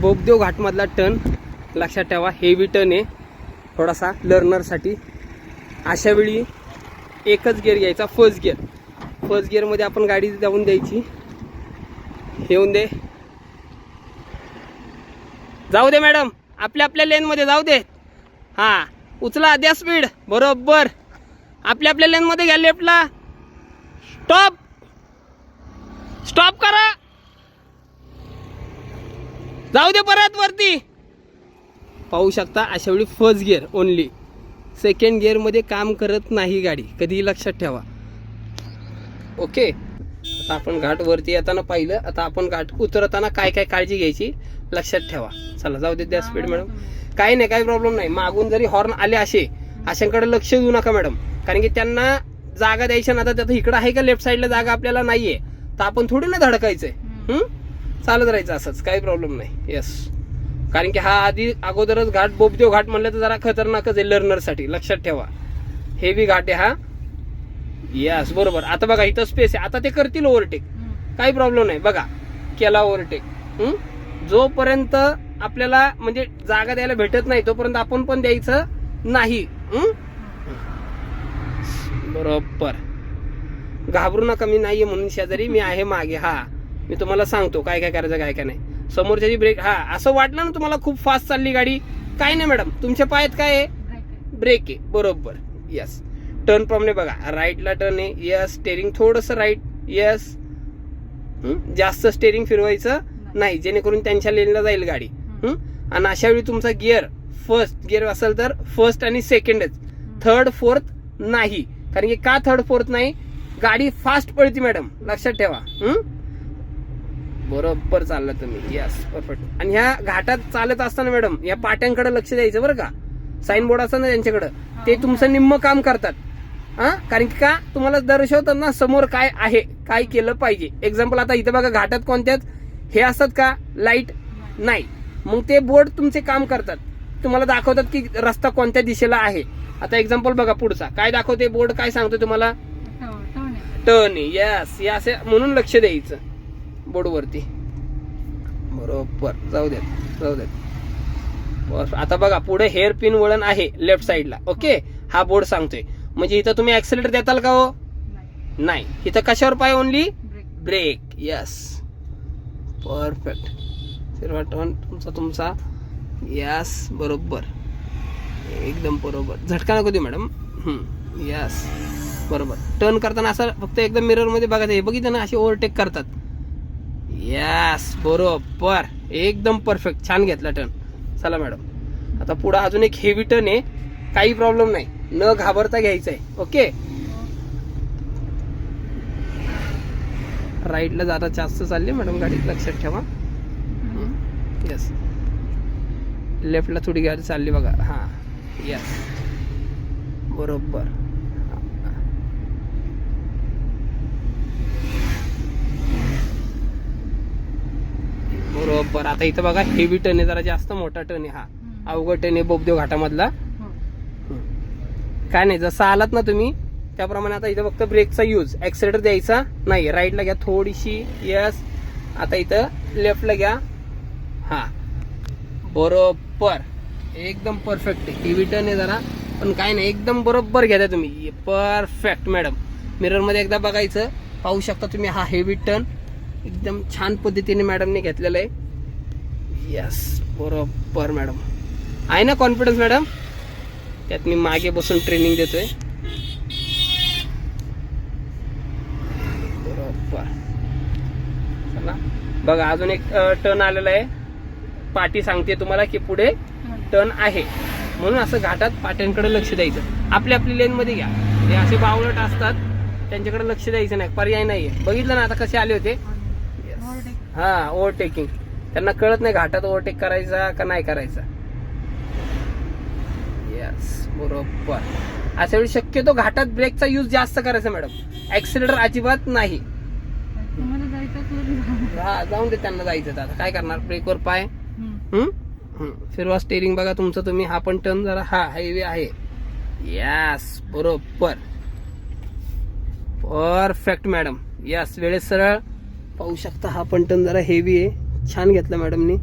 Bogdev घाटमधला turn लक्षात ठेवा heavy turn आहे. थोडासा लर्नरसाठी अशावेळी एकच गिअर घ्यायचा फर्स्ट गिअर फर्स्ट गिअरमध्ये आपण गाडी जाऊन द्यायची. येऊन दे. जाऊ दे मॅडम आपल्या आपल्या लेनमध्ये जाऊ दे. हां उचला द्या स्पीड बरोबर. आपल्या आपल्या लेनमध्ये घ्या लेफ्टला स्टॉप स्टॉप करा. जाऊ दे परत वरती. पाहू शकता अशा वेळी फर्स्ट गिअर ओनली सेकंड गिअरमध्ये काम करत नाही गाडी. कधीही लक्षात ठेवा. ओके आता आपण घाट वरती येताना पाहिलं. आता आपण घाट उतरताना काय काय काळजी घ्यायची? लक्षात ठेवा. चला जाऊ दे द्या स्पीड मॅडम. काही नाही काही प्रॉब्लेम नाही. मागून जरी हॉर्न आले असे अशांकडे लक्ष देऊ नका मॅडम. कारण की त्यांना जागा द्यायच्या ना आता इकडं आहे का लेफ्ट साईडला जागा आपल्याला नाहीये. तर आपण थोडी ना धडकायचंय. हम्म? चालत राहायचं असंच काही प्रॉब्लेम नाही. येस कारण की हा आधी अगोदरच घाट बोबदेव घाट म्हणलं तर जरा खतरनाकच आहे लर्नरसाठी लक्षात ठेवा. हेवी घाट आहे हा. यस बरोबर. आता बघा इथं स्पेस आहे. आता ते करतील ओव्हरटेक काही प्रॉब्लेम नाही. बघा केला ओव्हरटेक जोपर्यंत आपल्याला म्हणजे जागा द्यायला भेटत नाही तोपर्यंत आपण पण द्यायचं नाही. बरोबर. घाबरू नका मी नाहीये म्हणून शेजारी मी आहे मागे. हा. मी तुम्हाला सांगतो काय काय करायचं काय काय नाही. समोरच्याची ब्रेक हा असं वाटलं ना तुम्हाला खूप फास्ट चालली गाडी? काय नाही मॅडम तुमच्या पायात काय आहे? ब्रेक आहे. बरोबर. यस टर्न प्रॉब्लेम बघा. राईटला टर्न आहे. यस स्टेरिंग थोडंसं राईट यस जास्त स्टेरिंग फिरवायचं नाही. जेणेकरून त्यांच्या लेनला जाईल गाडी? आणि अशा वेळी तुमचा गिअर फर्स्ट गिअर असेल तर फर्स्ट आणि सेकंडच थर्ड फोर्थ नाही. कारण की का थर्ड फोर्थ नाही? गाडी फास्ट पळती मॅडम लक्षात ठेवा. हं? बरोबर चाललं तुम्ही. यस परफेक्ट आणि ह्या घाटात चालत असताना मॅडम या पाट्यांकडे लक्ष द्यायचं बरं का? साईन बोर्ड असतं ना त्यांच्याकडं. ते तुमचं निम्म काम करतात. हा? कारण की का? तुम्हाला दर्शवतात ना समोर काय आहे काय केलं पाहिजे. एक्झाम्पल आता इथं बघा घाटात कोणत्याच हे असतात का? लाइट नाही. मग ते बोर्ड तुमचे काम करतात. तुम्हाला दाखवतात की रस्ता कोणत्या दिशेला आहे. आता एक्झाम्पल बघा पुढचा. काय दाखवते बोर्ड काय सांगतो तुम्हाला? टर्न यस या असे म्हणून लक्ष द्यायचं. बोर्डवरती. बरोबर. जाऊ द्यात जाऊ बस. आता बघा पुढे हेअर पिन वळण आहे लेफ्ट साईडला. ओके? हा बोर्ड सांगतोय. म्हणजे इथं तुम्ही ऍक्सिलेटर देताल का हो? नाही. इथं कशावर पाय ओनली ब्रेक यस परफेक्ट फिरवा टर्न तुमचा तुमचा. यस बरोबर. एकदम बरोबर. झटका नको देऊ मॅडम यस बरोबर. टर्न करताना असं फक्त एकदम मिररमध्ये बघायचं. हे बघितलं ना असे ओव्हरटेक करतात. यस बरोबर. एकदम परफेक्ट छान घेतला टर्न चला मॅडम आता पुढं अजून एक हेवी टर्न आहे. काही प्रॉब्लेम नाही. न घाबरता घ्यायचं आहे ओके राईटला जाता जास्त चालली मॅडम गाडी लक्षात ठेवा. येस लेफ्टला थोडी गाडी चालली बघा. हां. यस बरोबर. बरोबर आता इथं बघा हेवी टर्न आहे जरा जास्त मोठा टर्न आहे हा. अवघड टर्न आहे बोबदेव घाटामधला. काय नाही जसं आलात ना तुम्ही त्याप्रमाणे आता इथं फक्त ब्रेकचा यूज ऍक्सिलेटर द्यायचा नाही राईटला घ्या थोडीशी यस आता इथं लेफ्टला घ्या. हा. बरोबर. एकदम परफेक्ट आहे. हेवी टर्न आहे जरा. पण काय नाही एकदम बरोबर घ्या तुम्ही. परफेक्ट मॅडम मिररमध्ये एकदा बघायचं. पाहू शकता तुम्ही हा हेवी टर्न एकदम छान पद्धतीने मॅडमने घेतलेलं आहे. यस बरोबर मॅडम आहे ना कॉन्फिडन्स मॅडम त्यात मी मागे बसून ट्रेनिंग देतोय. बरोबर. चला. बघा अजून एक टर्न आलेला आहे. पाठी सांगते तुम्हाला की पुढे टर्न आहे. म्हणून असं घाटात पाट्यांकडे लक्ष द्यायचं. आपल्या आपली लेन मध्ये घ्या. हे असे बावळट असतात. त्यांच्याकडे लक्ष द्यायचं नाही. पर्याय नाहीये. बघितलं ना आता कसे आले होते? हा ओव्हरटेकिंग त्यांना कळत नाही घाटात ओव्हरटेक करायचा का नाही करायचा. येस बरोबर. अशा वेळी शक्यतो घाटात ब्रेकचा यूज जास्त करायचा मॅडम ऍक्सिलेटर अजिबात नाही. हा जाऊन दे त्यांना जायचं आता. काय करणार? ब्रेकवर पाय. फिरवा स्टेरिंग बघा तुमचं तुम्ही. हा पण टर्न जरा हा हायवे आहे. यस बरोबर. परफेक्ट मॅडम यस वेळेस सरळ. पाहू शकता हा पण टर्न जरा हेवी आहे. छान घेतला मॅडमनी.